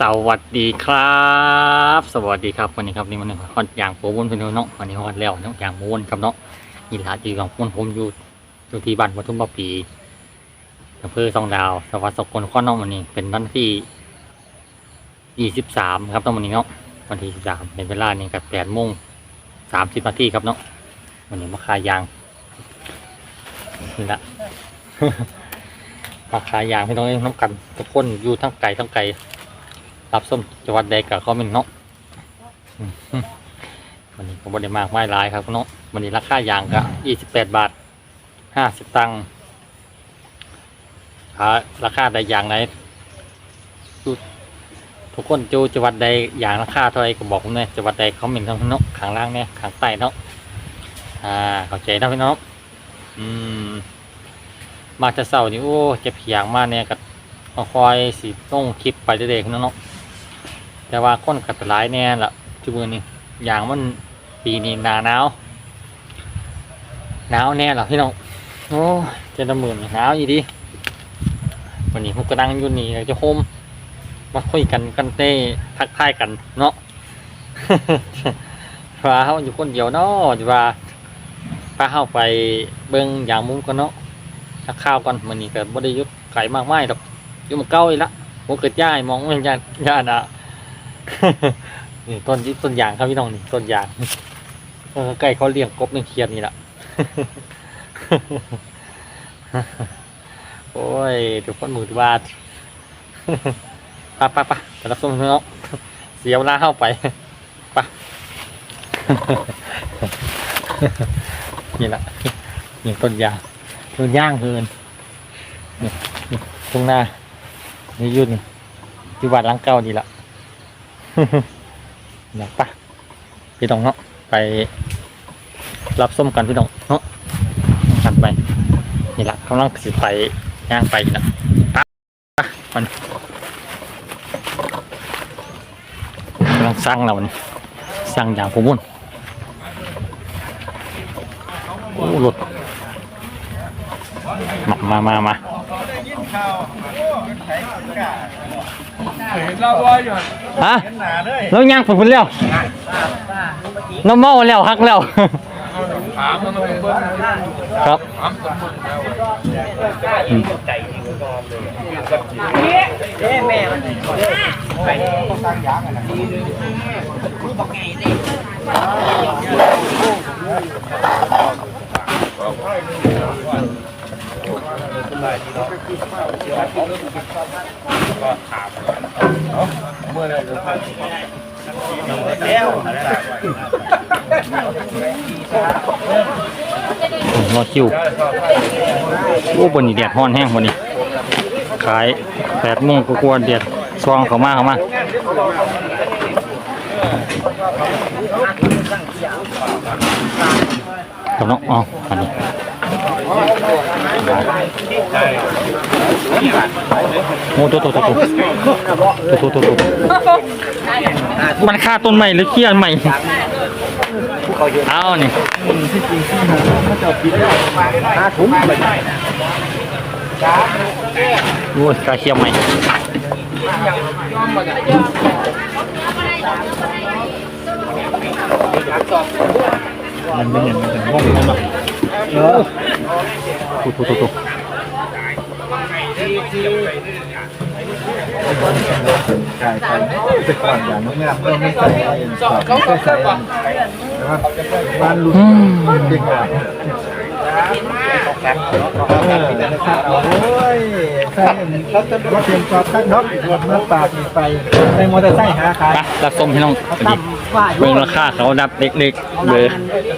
สวัสดีครับ สวัสดีครับวันนี้ครับนี่มันฮอดอย่างโปวนเป็นเนาะวันนี้ฮอดแล้วเนาะอย่างโปวนครับเนาะนี่ละจีของผมผมอยู่อยู่ที่บ้านปทุมบปีอำเภอสองดาวจังหวัดสกลนครเนาะวันนี้เป็นวันที่ยี่สิบสามครับต้องวันนี้เนาะวันที่สิบสามเป็นเวลานี่กับแปดโมงสามสิบนาทีครับเนาะวันนี้มาขายยางนี่ละมาขายยางพี่น้องเอ้ยน้ำกันทุกคนอยู่ทั้งไก่ทั้งไก่ รับส้มจังหวัดใดกับเขาเป็นเนาะวันนี้ผมบได้มากไม่ร้ายครับเนาะวันนี้ราคายางก็ยี่สิบแปดบาทห้าสิบตังค์หาราคาใดอย่างไหนทุกคนจูจังหวัดใดอย่างราคาเท่าไรก็บอกผมเลยจังหวัดใดเขาเป็นทั้งเนาะข้างล่างเนี่ยข้างใต้เนาะอ่าเข้าใจนะพี่น้องอืมมาจะเศร้านี่โอ้เจ็บเขียงมากเนี่ยกับคอยสิต้องคลิปไปเรื่อยๆเนาะ แต่ว่าคนกัดหลายแน่ละจุมือนี่อย่างมันปีนี้หนาหนาวหนาวแน่หรอพี่น้องโอ้เจะดำมือนี่หนาวอีดีวันนี้ผมก็นั่งอยู่นี่จะโฮมมาคุยกันกันเต้ทักทายกันเนาะว่าเขาอยู่คนเดียวเนาะจะว่าพาเข้าไปเบิ่งอย่างมุมกันเนาะทักข้าวกันมันนี้ก็บ่ได้ยุดไก่มากไม่ดอกยู่หมาเก้าอีกละผมเกิดย่ายมองไม่ย่านย่านอะ นี่ต้นที่ต้นยางครับพี่น้องนี่ต้นยางเออไก่เขาเลี้ยงกบในเคียนนี่แหละโอ้ยทุกคนหมือวาดไปไปไปไปรับส้มพี่น้องเสียวลาเข้าไปไปนี่แหละนี่ต้นยางต้นย่างเกินนี่ตรงหน้านี่ยุ่นอยู่บ้านหลังเก่าดีละ เดี๋ยวปะพี่น้องเนาะไป รับส้มกันพี่น้องเนาะกันไปนี่ละกำลังสิไปย่างไปนี่ะปะปะมันกำลังสร้างเรานี่สร้างอย่างผมมุ่นโอ้รถมามามามา ฮะเห็นหนาเลยแล้วย่างผลผลแล้วน้ำเมาแล้วฮักแล้วถา มมันเป็นเบิ้ลครับถามสมบูรณ์แล้วรอคิวโอ้บนนี้แดดฮ้อนแห้งวันนี้ ขายแปดโมงก็กวาๆแดดซองเขามาเขามาครับเนาะอ๋ออันนี้ โอ้ตัวตัวตัวตัวตัวตัวตัวมันฆ่าต้นใหม่หรือเคี้ยนใหม่เอานี่ห้าถุงโอ้ยกระเทียมใหม่มันเป็นอย่างมันเป็นห้องมันแบบ เออตุ๊ตุ๊ตุ๊ตุ๊ใช่ใช่แต่ก่อนอย่างน้องงามก็ไม่ใส่อะไรเขาไม่ใส่นะครับบ้านลุงเด็กงามนะครับ ใส่เขาจะรถเตรียมจอดตั้งน็อกอีกวันเมื่อปากไปในมอเตอร์ไซค์หาขายไปรับส้มพี่น้องดิเบิ่งราคาเขาดับเล็กๆเลย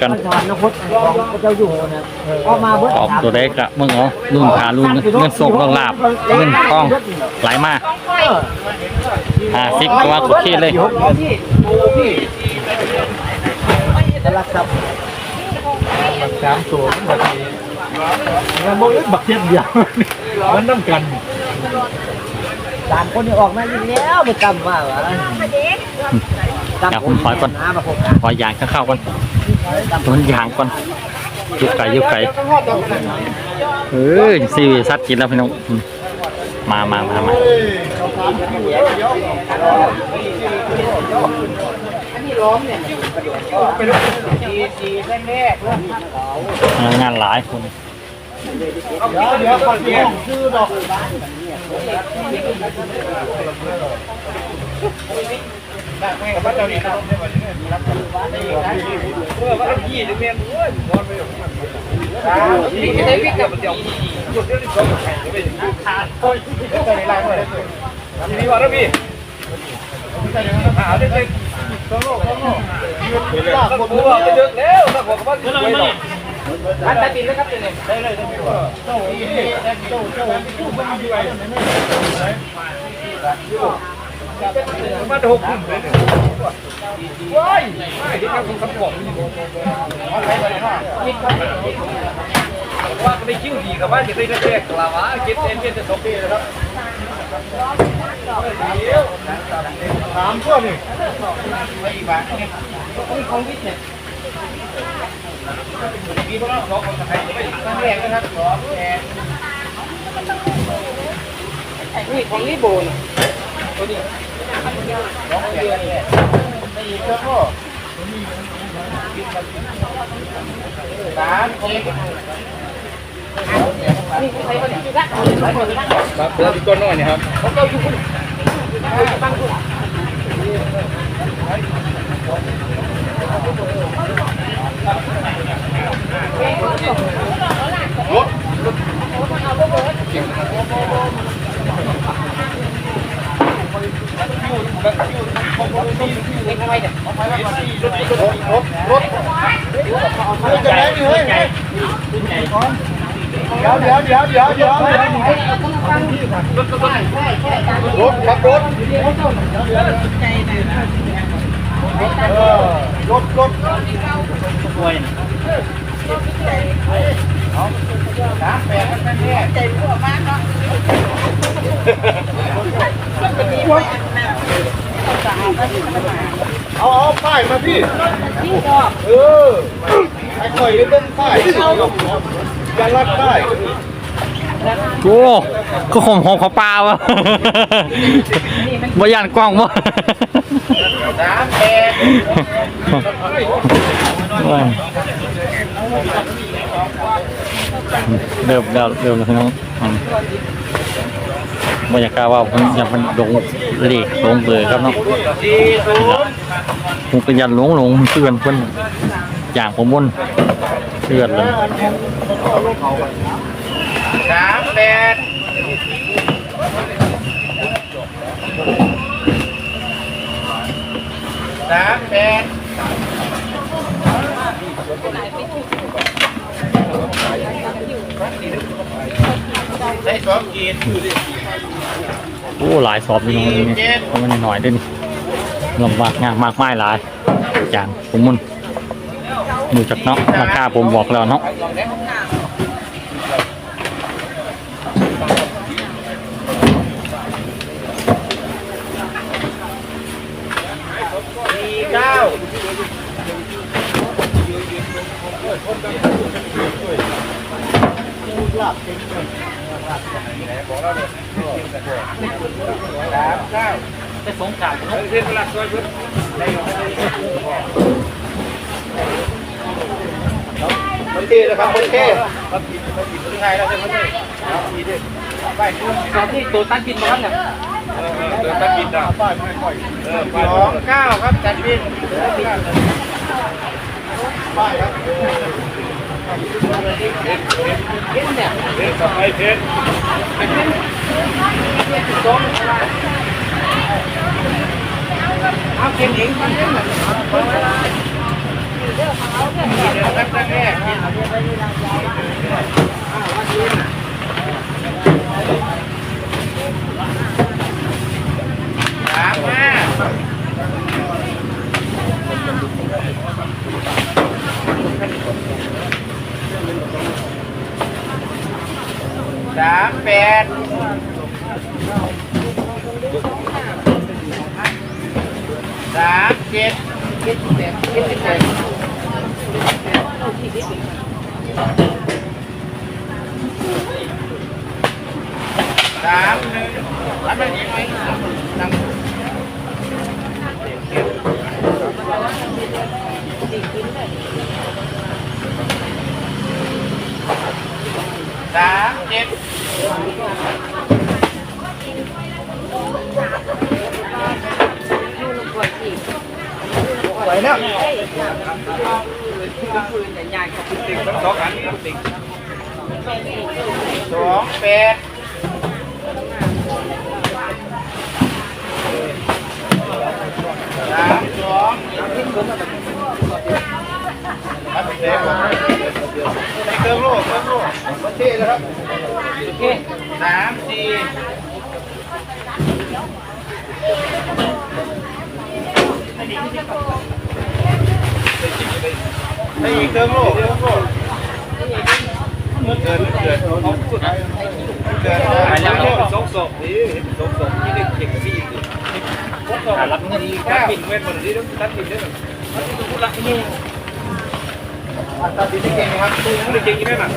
กันสวรรคตของเจ้าอยู่นะออกมาเบิดออกตัวได้กะมึงเหรอรุ่นขารุ่นเงินสดเงินลาบเงินทองไหลมาห้าสิบก็ว่าโอเคเลยจะรักครับสามตัวบางทีมันโมยบักเทียบเดียว มันต้องกันสามคนนี่ออกมาอยู่แล้วไปกำว่าวะเดี๋ยวผมถอยก่อนน้ามาผมขอยางข้าวๆก่อนตัวมันยางก่อนยุบไก่ยุบไก่เออซีวีซัดกินแล้วพี่น้องอืมมามามามาอันนี้ล้อมเนี่ยจีจีแรกๆเริ่มพนักงานหลายคน เดี๋ยวเดี๋ยวก่อนเดี๋ยวคือดอกนี่ไม่ได้วิ่งกับเดี๋ยวนี่ว่าแล้วพี่หาได้เลยถ้าผมว่าจะเยอะแล้วถ้าผมว่าจะไม่หรอ กอันตัดบินแล้วครับเนี่ยได้เลยมาจะหกขึ้นเลยว้ายไม่ที่เขาคงคำบอกว่าก็ได้คิ้วดีกับว่าจะได้แรกๆลาวะเก็บเอ็นเก็บจะสองปีแล้วครับถามพวกนี่ของวิทย์เนี่ย มีพวกเราสองคนใครจะไม่ครั้งแรกนะครับสองแอนนี่ของลิโบนตัวนี้สองเดือนเนี่ยไม่อีกแล้วก็สามเอ็กนี่ใครมาเนี่ยรักใครมาเนี่ยครับแล้วก้นน้อยเนี่ยครับเขาก็อยู่คุณฟังคุณจะได้ดิ เฮ้ยเดี๋ยวเดี๋ยวเดี๋ยวเดี๋ยวเดี๋ยวรถขับรถ เออรถรถเอาเอาป้ายมาพี่เออไอ้ข่อยเล่นป้ายย่าลัดป้ายโอ้ก็ข่มหอมเขาปลาวะบ่ยานกล้องบ่ามแปดโอ้ย เริ่มแล้วเริ่มแล้วน้องอืมบรรยากาศว่าผมยังมันลงเลขลงเบอร์ครับเนาะสี่ศูนยันหลงหลงเพื่อนเพื่อนอย่างผมบนเพื่อนเลยสามแปด สามแปดได้สองขีดโอ้หลายสอบอยู่ตรงนี้เพราะมันหน่อยด้วยนี่ลำบากงานมากไม้หลายอย่างผมมุนดูจากเนาะราคาผมบอกแล้วเนาะ สี่เก้าเทศรักซอยชุดคนที่นะครับคนที่ไทยเราจะไม่ได้ไปตอนที่ตัวตั้งกินมาแล้วเนี่ย เดินตัดบินดาเออไปสองเก้าครับจัดบินกินเนี่ยเดินสไปเพชรเอาเค็มเองมันเนี่ยเดี๋ยวตั้งแต่แรกกินสามห้าสามแปดสามเจ็ดเจ็ดสิบแปดเจ็ดสิบแปดสสามหนึ่งรับไปดีไหมนั่งสามเจ็ด ไหวแล้ว สองอันติดสองแปดสามสองครับเด็กเติมโลกเติมโลกประเทศนะครับสามสี่ให้อีกเติมโลกเติมโลก เกินเกินเขาพูดเกินไปแล้วสองศพนี่สองศพที่ได้เก่งกับพี่อีกสองศพรับเงินอีกตัดปินเว้นหมดนี้ต้องตัดปินด้วยพูดละนี่ตัดปิ่นได้เก่งครับพูดเก่งกี่แม่น่ะ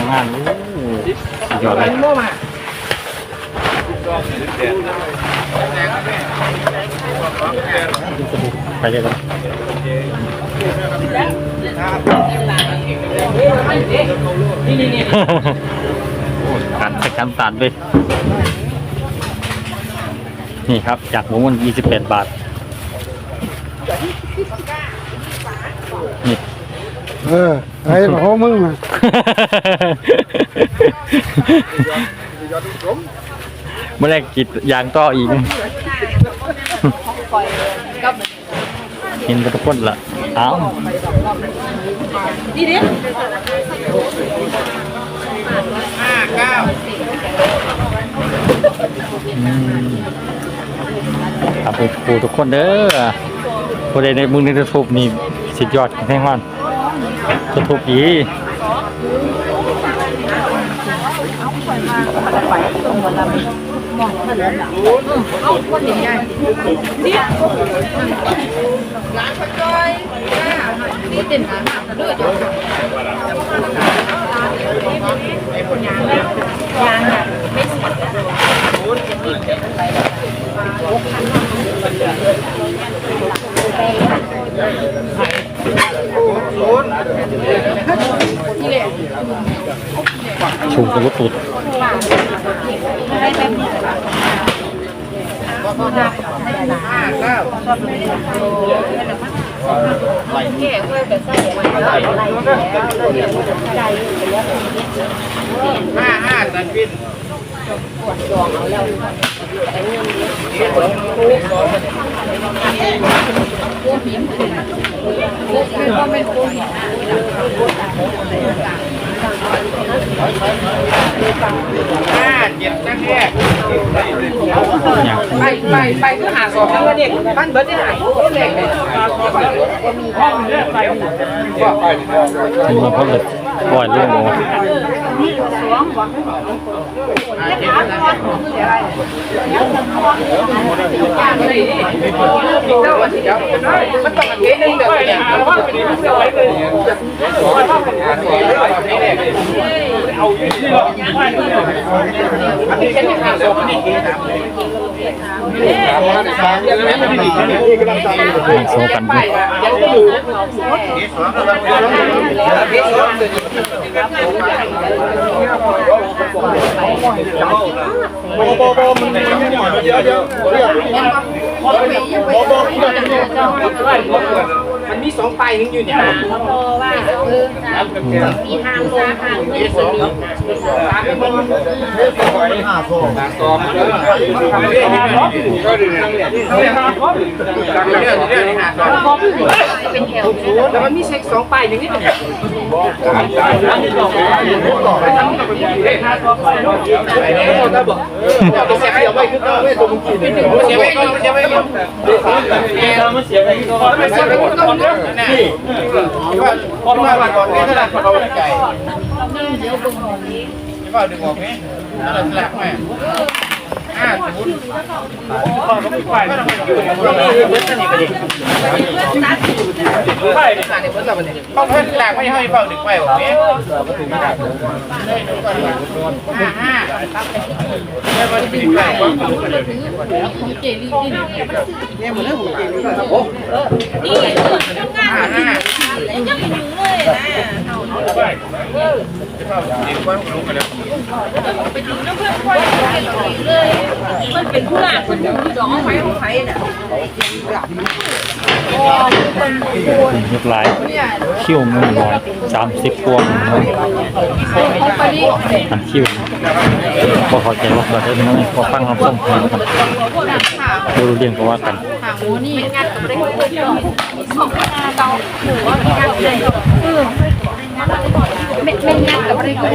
งงานโอ้สุดยอดเลย ไปเลยครับโอ้ยการใช้การตัดด้วยนี่ครับ จากหมูมัน28 บาท นี่ เออ ไอ้ของมึงอะ เมื่อแรกกิดยางต่ออีกกินไปทุกคนละอ้าวดีดิห้าเก้าอืมครับปูทุกคนเด้อผู้ใดในมึงในทูบนี่สุดยอดแน่นอนจะทูบดีศูนย์ชูกระ bỏ phần lớn không quân đến nhà đi lái phải đi tìm lái mà phải đưa cho nhà nhà nhà bên chung có tụt เก้าห้าห้าตันบินห้าเจ็ดจังแรกอย่างไปไปไปก็หาสองแล้วเนี่ยบ้านเบิร์ดได้หาคนแรกเลยห้องเนี่ยไปมีมาเพราะเลยปล่อยเรื่องโมมัน ต้องเทนึงเดี๋ยวเนี่ยว่าเป็นผู้เสียไว้เลยเอาอยู่ที่เราไม่อันนี้แค่หาสองอันนี้สามยังไม่ได้ดีนี่กำลัง ตามอยู่มันโซกันด้วยยังอยู่ที่สองกำลังเดินโบโบโบมันมีไม่หมดเยอะเยอะเรียกโบโบมัน มีสองปลายยังอยู่เนี่ยมีทางลงทางที่สองตามไปมันห้าโซ่ต่อมาเลยก็ดีนะเรื่องเรื่องนี้หาต่อเป็นแถวแต่มันมีเซ็กสองปลายอย่างนี้เนี่ยไอ้เนี่ยก็บอกตัวเสียไม่ไม่คือไม่ตัวมึงกินเสียไม่ก็เสียไม่ก็มันเสียไม่ก็ไม่เสียไม่ ต้องนี่ว่าว่าว่าก่อนนี้ถ้าเราเขาใจก็ดึงออกไหมเราหลักไหมห้าศูนย์พ่อก็ไม่ไปไม่ต้องอยู่ในเมืองนี้เบิร์ตนี่ก็ดีไปต้องเพิ่นแหลกไม่ให้เฝ้าดึกไปบอกนี้ห้าห้าเนี่ยมันดึกไปห้าห้ามันเป็นผู้หลักคนอยู่สองไฟของไฟน่ะยกหลายคิวมันร้อยสามสิบพวงมันอันคิวพอเข้าใจว่าเราได้น้อยพอฟังคำส่งกันดูเรื่องก็ว่ากันนี่เป็นงานกับได้คนเดียวของงานเราหรือว่า mẹ mẹ nhắc cả đây cũng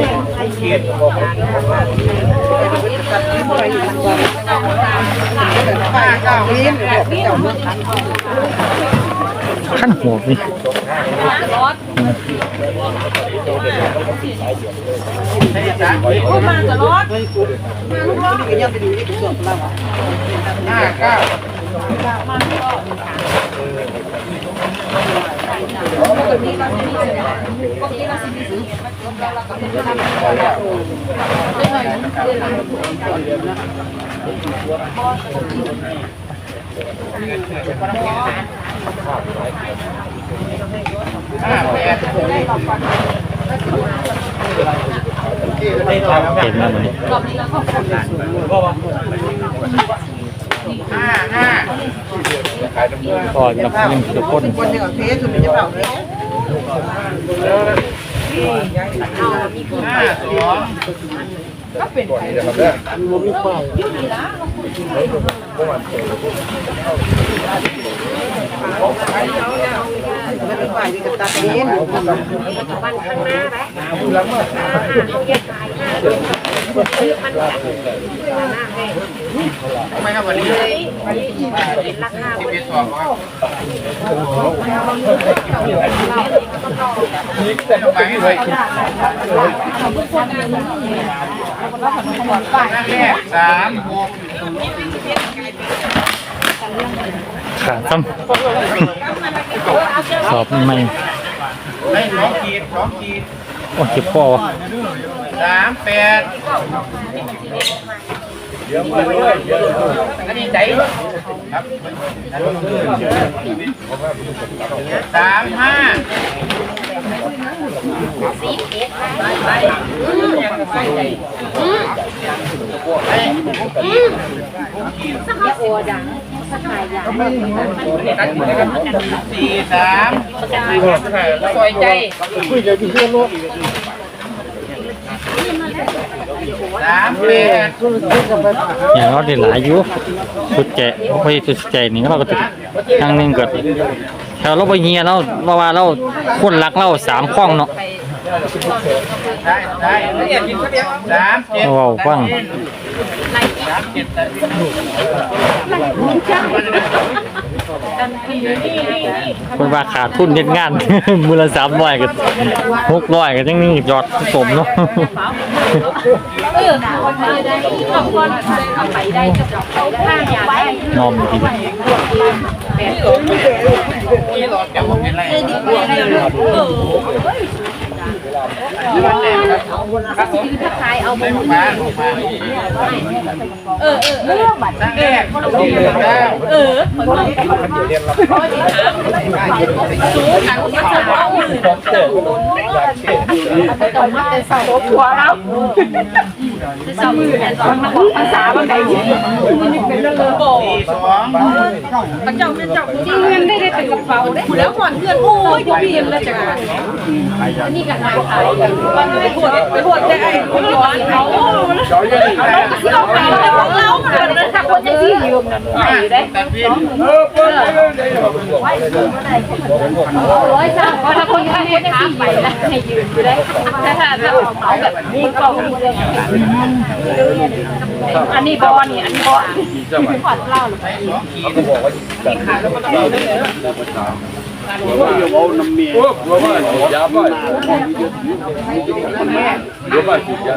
khăn hồ đi Hãy subscribe cho kênh Ghiền Mì Gõ Để không bỏ lỡ những video hấp dẫn เป็นงานเลย เออไม่ไม่งานกับได้คนเดียวขั้นโหดนี่เข้ามาตลอดห้าเก้าห้าแปดเห็นแล้วมันนี่ห้าห้าก็จะเรื่องทุกคนห้าสอง ทำไมครับวันนี้ที่เป็นสองครับไปให้เลยนั่นแรกสามหกขาดซ้ำสอบใหม่ได้สองขีดสองขีดโอ้เจ็บคอวะ สามแปดอันนี้ใจครับสามห้าสี่สามซอยใจ สามแปดอย่างเราได้หลายอยู่สุดแจไม่สุดแจนี่เราก็จะครั้งหนึงเกิดถ้าเราไปเฮียเราเพราะว่าเราคนรักเราสามข้องเนาะได้ได้สามเจ็ดเราเอาฟังสามเจ็ด คนว่าขาดทุนเฮ็ดงานมือละสามร้อยกับหกร้อยกับยังนี่ยอดสมเนาะเออค นมาได้ขอบคนเอาไปได้กับเขาห้าอย่างได้นอมจริงที่หลอดเดี๋ยวผมเป็นไรเออถ้าขายเอาไม่มาลูกมาเออเออเออบัตรตั้งแรกสี่เก้าเออคนเราเขาจะถามสูงขังมาจะเอาหมื่นตรงมาแต่สองหัวแล้วจะสองหมื่นสองภาษาบางใดที่เป็นเรื่องโบสี่สองพระเจ้าเป็นเจ้าที่เงินได้ได้เป็นกระเป๋าได้แล้วก่อนเพื่อนโอ้ยพี่เอ็มแล้วจังนี่ก็หายขายมันไปพูดไปพูดได้ไอ้คนย้อนเขาจอยยังไงเราขายของเราเลยค่ะคนที่ยืมหายได้ตัดวินร้อยจ้าเพราะถ้าคนที่ให้ค้าไปแล้วให้ยืมอยู่ได้ถ้าถ้าถ้าเอาแบบนี้ก็อันนี้บอนี่อันนี้บอขวัญเล่าหรือสองขีดเอาน้เมียโอ้บัวบ้านยาบ้านบัวบ้า นสิยา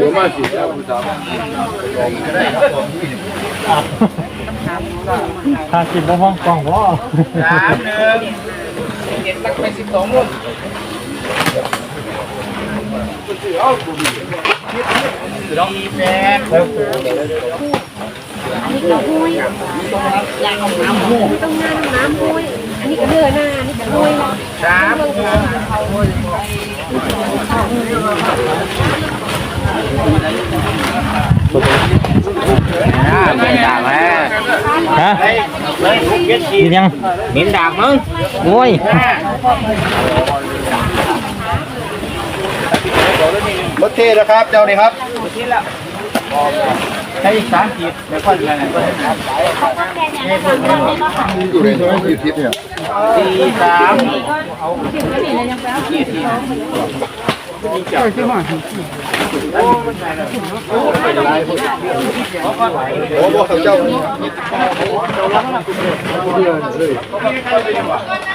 บัวบ้านสิยาผู้สาวถ้ากินบ่ห้องกล่องบ่สามหนึ่งเจ็ดตักไปสิบสองรุ่นต้องงานน้ำห้วยอัน นี้ก็เลือหน้านนี้ก็ห้วยสามหนึ่งไม่ด่าแม่ฮะกินยังมินดากมึงโอ้ยรถเทนะครับ เจ้านี่ครับ ใช้อีกสามขีดไม่ค่อยเงินก็ได้ครับอยู่ในห้องอยู่ทิพย์เนี่ยสี่สามโอ้โหเจ้า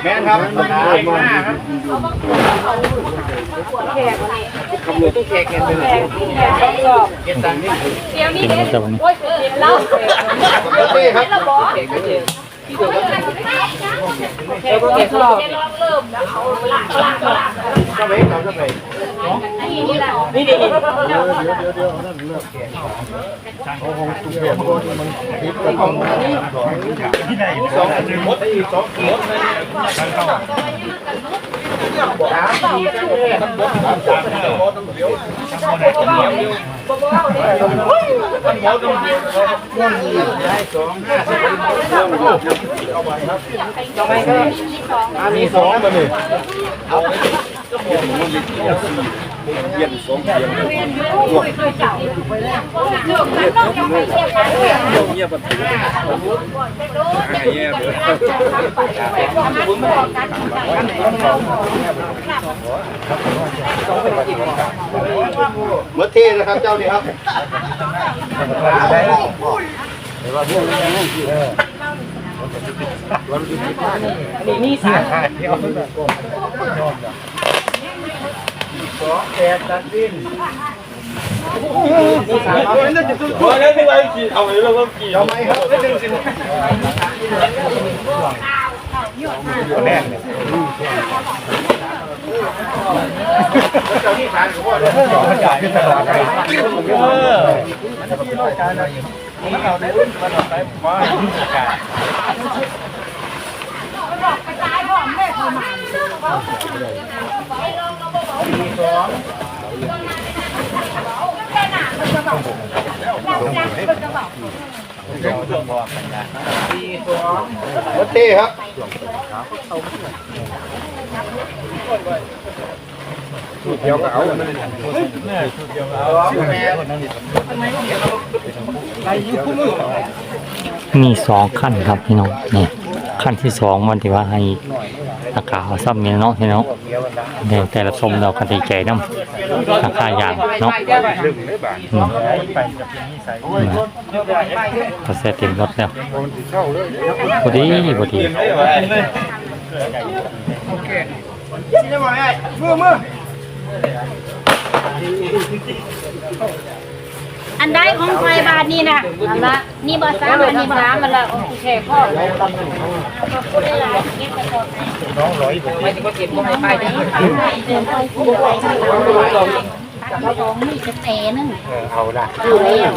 แม่ครับห้าครับคำนวณตู้แขกเงินเป็นเก็บตังค์นี่เดี๋ยวนี้ กินมันจะวันนี้โอ้ยเรารถเทครับเราบอกเก็บก็เจอแค่เก็บรอบเริ่มแล้วเอาละละละก็ไปก็ไปอันนี้นี่แหละนี่นี่สองหมดอีกสองหมดเลยสา มสี่กันเลยสามสามสา มหมดเดียวมันหมดเดียวได้สองห้าสิบต่อไปก็อันนี้สองมาหนึ่งรถเทนะครับเจ้านี่ครับนี่นี่สาม สองแปดตัดสิ้นนี่สามเอาไว้แล้วจะตู้บัวนั้นที่ไรกี่เอาไว้แล้วก็กี่เอาไหมครับแล้วดึงสิแน่เนี่ยเจ้าที่ทานของพ่อเลยจ่ายที่ตลาดไก่เออมันเอาในรุ่นมันเอาไปมาการ รถเทครับมีสองขั้นครับพี่น้องนี่ขั้นที่สองมันที่ว่าให้อากาศซ้ำเนี่ยเนาะพี่น้อง เดี๋ยแต่ละชมเรากันดีใจน้ำราคาอย่างเนาะอืมอืมก็เสร็จเต็มรถแล้วพอดีพอดีอั นใดของไฟบาทนี่นะอันละนี่เบอร์สามอันนี้สามมันละโอเคพ่อพูดได้หลายเก็บไปก่อนไม่ถึงก็เก็บก็ไม่ไปนะเดินไปพูดไปเราลองนี่จะเตะนึงเอาละเอาแล้ว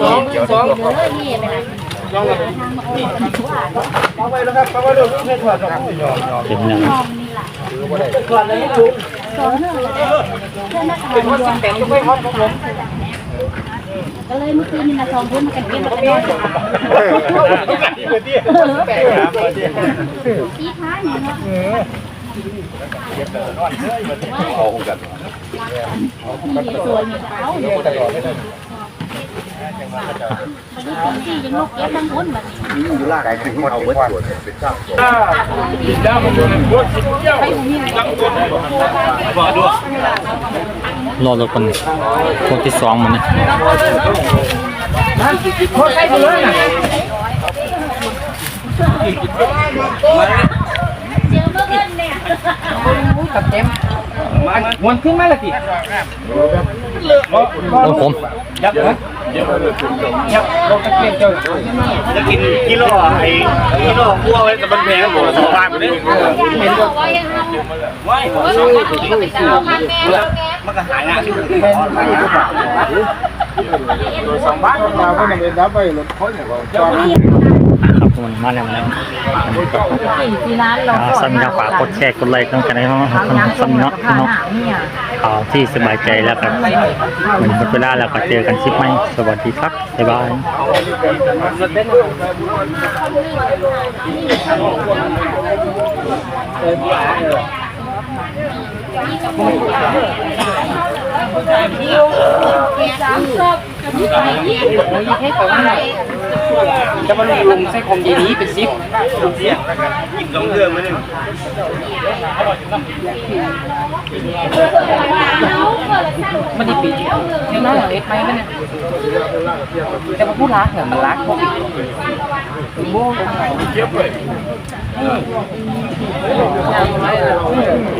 สองสองเลยนี่นะเอาไปแล้วครับเอาไปดูเพื่อนถอดครับเต็มแล้วถอดเลยให้ถูกสองเรื่องเลยเพื่อนนักเป็นคนสิบแปดก็ไม่พอของผม ก็เลยเมื่อคืนนี่นะสองคนมากันเก็บกันชี้ท้ายนี่เนาะเอาของกันนี่สวยนี่เขา อยู่ล่างไก่ขึ้นเอาไว้ตรวจเป็นเจ้าแล้วมันโดนพวกชิ้นเดียวตั้งตัวบ่ด้วยรอรถคนคนที่สองมันนี่โคตรใกล้เลยนะกับเต็มวนขึ้นมาละสิของผมยับนะ ยับลงตะเกียบเจ้าจะกินกิโลไอ้กิโลคั่วไว้กับมันแพงหมดสองบาทไปเลยมันก็หายง่ายสองบาทมาก็มันเป็นดับไปรถเขาเนี่ยว่า จอดครับผมมาแล้วมาแล้วที่ร้านเราอ่าสำหรับฝากกดแชร์กดไลค์ต้องกันได้ห้องสำนักพี่น้องข่าวที่สบายใจแล้วกันเหมือนหมดเวลาแล้วก็เจอกันคลิปใหม่สวัสดีครับบ๊ายบาย จะมาลงใส่ของดีนี้เป็นซิปกินสองเดือนมาหนึ่งมันดีปียังน้อยเล็กไหมเนี่ยแต่มาพูดรักเหรอมันรักพวกโบ้เทียบเรามาเอามาเอาย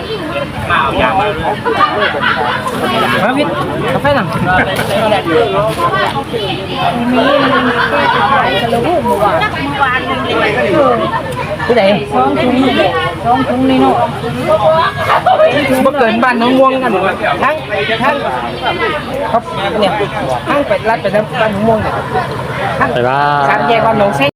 ผู้ใดสองถุงสองถุงนี่เนาะเมื่อเกินบ้านน้องม่